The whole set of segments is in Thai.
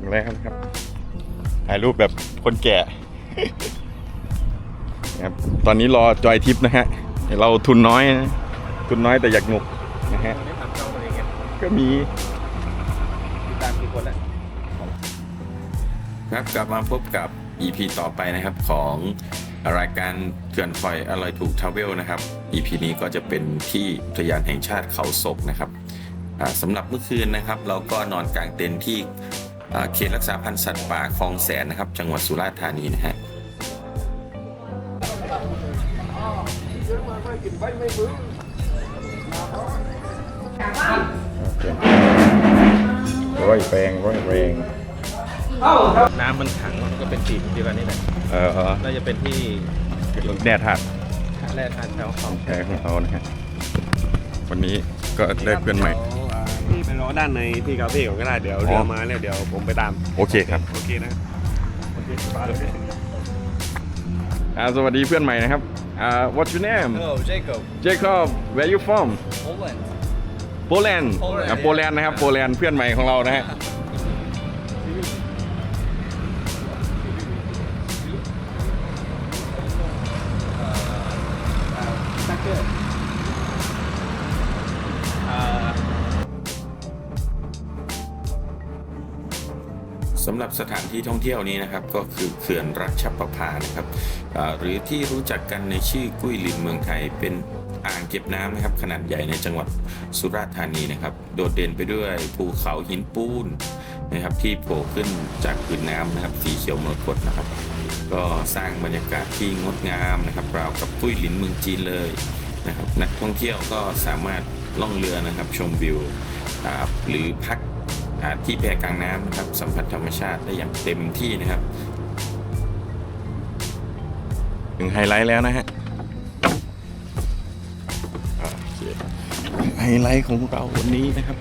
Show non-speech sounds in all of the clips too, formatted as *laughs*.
ถึงแล้วครับ ถ่ายรูปแบบคนแก่นะครับตอนนี้รอจอยทิปนะฮะเราทุนน้อยนะทุนน้อยแต่อยากหนุกนะฮะไม่ทำจองอะไรเงี้ยก็มีติดตามกี่คนแล้วครับกลับมาพบกับ EP ต่อไปนะครับของรายการเขื่อนคอยอร่อยถูกทราเวลนะครับ EP นี้ก็จะเป็นที่อุทยานแห่งชาติเขาศกนะครับอ่าสำหรับเมื่อคืนนะครับ เราก็นอนกลางเต็นท์ที่อ่า เขตรักษาพันธุ์สัตว์ป่าคลองแสนนะครับ จังหวัดสุราษฎร์ธานีนะฮะร้อยแรงร้อยแรงน้ำมันขังมันก็เป็นสีเดียวกันนี่แหละเออเออน่าจะเป็นที่แดดหัดท่าแร่ทานแถวของแชร์ของเขานะฮะวันนี้ก็ได้เพื่อนใหม่พี่ไป รอด้านในที่คาเฟ่ก่อนก็ได้เดี๋ยวเรือมาแล้วเดี๋ยวผมไปตามโอเคครับ โอเคนะโอเคสบายเลย อ่าสวัสดีเพื่อนใหม่นะครับอ่า what's your name Hello, Jacob. Jacob where you from Poland. โปแลนด์ Poland อ่าโปแลนด์นะครับโปแลนด์เพื่อนใหม่ของเรานะฮะ สำหรับสถานที่ท่องเที่ยวนี้นะครับก็คือเขื่อนรัชประภานะครับหรือที่รู้จักกันในชื่อกุ้ยลินเมืองไทยเป็นอ่างเก็บน้ำนะครับขนาดใหญ่ในจังหวัดสุราษฎร์ธานีนะครับ โดดเด่นไปด้วยภูเขาหินปูนนะครับที่โผล่ขึ้นจากผืนน้ำนะครับสีเขียวมรกตนะครับ ก็สร้างบรรยากาศที่งดงามนะครับราวกับกุ้ยลินเมืองจีนเลยนะครับนักท่องเที่ยวก็สามารถล่องเรือนะครับชมวิวหรือพัก ที่แพกลางน้ำนะครับสัมผัสธรรมชาติได้อย่างเต็มที่นะครับถึงไฮไลท์แล้วนะฮะอ่าโอเคไฮไลท์ของเราวันนี้นะครับ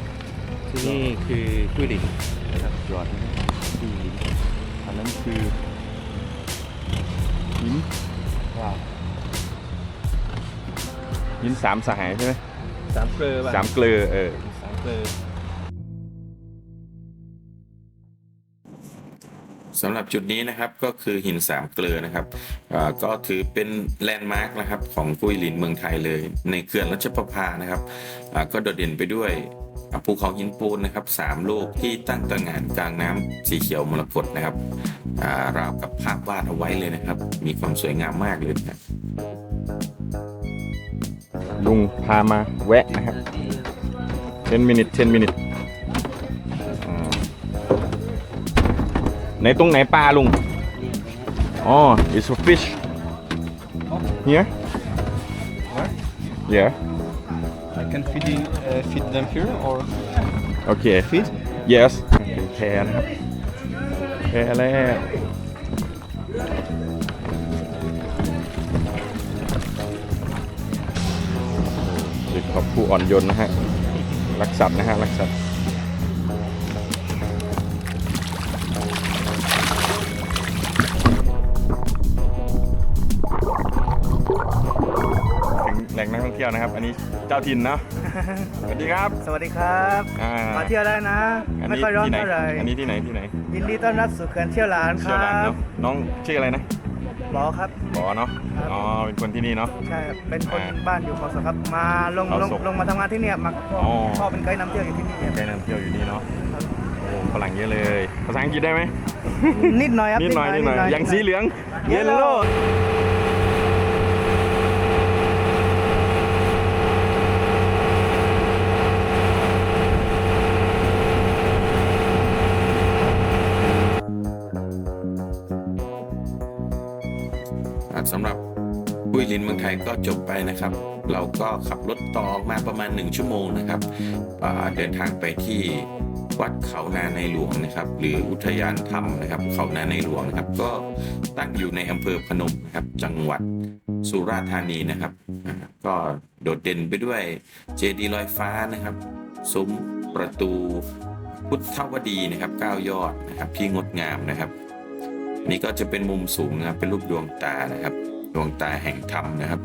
ที่นี่คือกุ้ยหลินนะครับยอดนะที่หินอันนั้นคือหินว้าวหินสามสหายใช่ไหมสามเกลือป่ะสามเกลือเออสามเกลือ สำหรับจุดนี้นะครับก็คือหินสามเกลือนะครับก็ถือเป็นแลนด์มาร์กนะครับของกุ้ยลินเมืองไทยเลย ในเขื่อนรัชประภานะครับก็โดดเด่นไปด้วยภูเขาหินปูนนะครับสามลูกที่ตั้งตระหง่านกลางน้ำสีเขียวมรกตนะครับราวกับภาพวาดเอาไว้เลยนะครับ มีความสวยงามมากเลยนะครับลุงพามาแวะนะครับ 10 minute 10 minute ในตรงไหนปลาลุงอ๋อ it's a fish here yeah I can feed, in, uh, feed them here or โอเค feed yes แพนะครับแพแล้วเด็กขอบผู้อ่อนโยนนะฮะรักสัตว์นะฮะรักสัตว์ ท่องเที่ยวนะครับ อันนี้เจ้าถิ่นเนาะสวัสดีครับสวัสดีครับอ่ามาเที่ยวได้นะอันไม่นี้ค่อยร้อนที่ไหนเท่าไหร่อันนี้ที่ไหนที่ไหนยินดีต้อนรับสู่เขื่อนเชี่ยวหลานคเชียรัวหลานบเนาะน้องชื่ออะไรนะหมอครับบอเนาะครับ อ๋อเป็นคนที่นี่เนาะ ใช่ครับเป็นคนอ่าบ้านอยู่เขาสครับมาลงเขาลงศกลงมาทำงานที่เนี่ยมาพ่ออ๋อพ่อเป็นไกด์นำเที่ยวอยู่ที่นี่ครับใกล้นำเที่ยวอยู่นี่เนาะโอ้ฝรั่งเยอะเลย ภาษาอังกฤษได้ไหมนิดหน่อยครับนิดหน่อยนิดหน่อยอย่างสีเหลืองเยลโล่ อ่าสำหรับกุ้ยลินเมืองไทยก็จบไปนะครับ เราก็ขับรถต่อมาประมาณ 1 ชั่วโมงนะครับเดินทางไปที่วัดเขานาในหลวงนะครับ หรืออุทยานธรรมนะครับเขานาในหลวงนะครับ ก็ตั้งอยู่ในอำเภอพนมนะครับจังหวัดสุราษฎร์ธานีนะครับ ก็โดดเด่นไปด้วยเจดีย์ลอยฟ้านะครับซุ้มประตูพุทธวดีนะครับเก้ายอดนะครับที่งดงามนะครับ นี่ก็จะเป็นมุมสูงนะครับเป็นรูปดวงตานะครับ ดวงตาแห่งธรรมนะครับ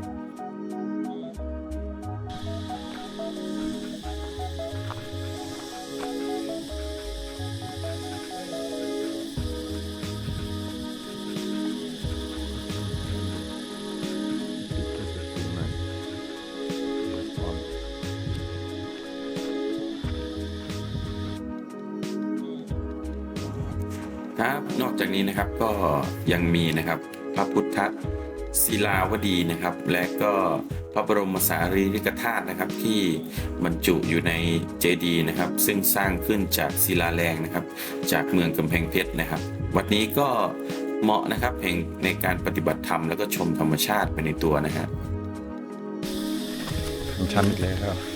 ครับ นอกจากนี้นะครับก็ยังมีนะครับพระพุทธศิลาวดีนะครับ และก็พระบรมสารีริกธาตุนะครับ ที่บรรจุอยู่ในเจดีย์นะครับ ซึ่งสร้างขึ้นจากศิลาแรงนะครับ จากเมืองกำแพงเพชรนะครับ วัดนี้ก็เหมาะนะครับแห่งในการปฏิบัติธรรมแล้วก็ชมธรรมชาติไปในตัวนะฮะชันอีกแล้ว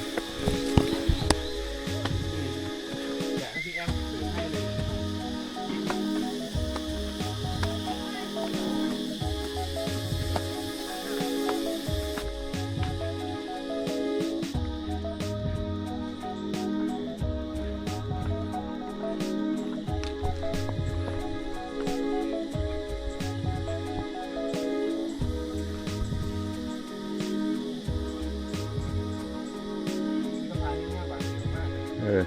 ออ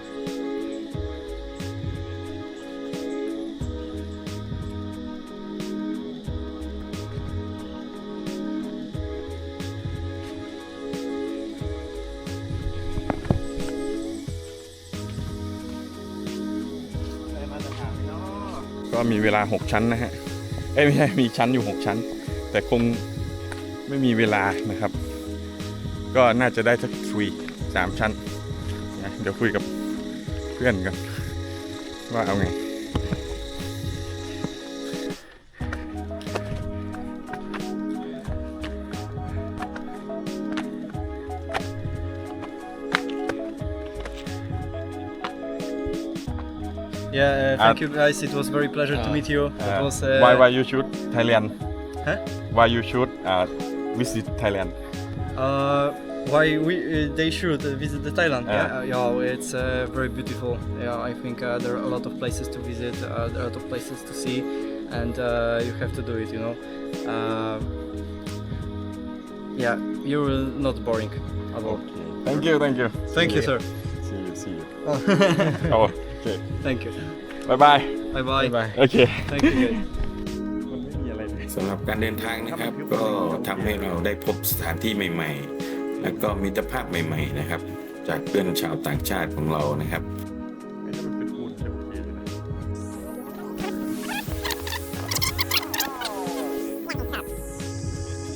ก็มีเวลา 6 ชั้นนะฮะ เอ้ยไม่ใช่ มีชั้นอยู่ 6 ชั้น แต่คงไม่มีเวลานะครับ ก็น่าจะได้สักทรีสามชั้น นะเดี๋ยวคุยกับเพื่อนกันว่าเอาไง Yeah, uh, Uh, thank you guys. It was very pleasure to meet you. it Uh, was. Uh, why why you shoot Thailand Huh? why you shoot uh, visit Thailand Uh, why we uh, they should uh, visit the Thailand? Yeah. Yeah, uh, yeah, it's uh, very beautiful. Yeah, I think uh, there are a lot of places to visit, uh, there are a lot of places to see, and uh, you have to do it. You know. Uh, yeah, you will not boring at all. thank you thank you Thank you, sir. see you see you Oh. *laughs* โอเค Thank you. บายบาย Bye bye. Bye. โอเค Thank you. guys. *laughs* มันไม่มีอะไรเลย สำหรับการเดินทางนะครับ ก็ทำให้เราได้พบสถานที่ใหม่ ๆ แล้วก็มิตรภาพใหม่ ๆ นะครับ จากเพื่อนชาวต่างชาติของเรานะครับไอ้นั่นมันเป็นปูนจะโอเคอยู่นะ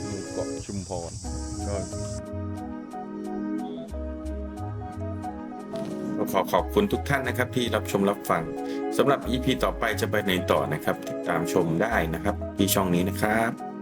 หมู่เกาะชุมพรก็ก็ขอขอบคุณทุกท่านนะครับที่รับชมรับฟังสำหรับ EP ต่อไปจะไปไหนต่อนะครับ ติดตามชมได้นะครับ ที่ช่องนี้นะครับ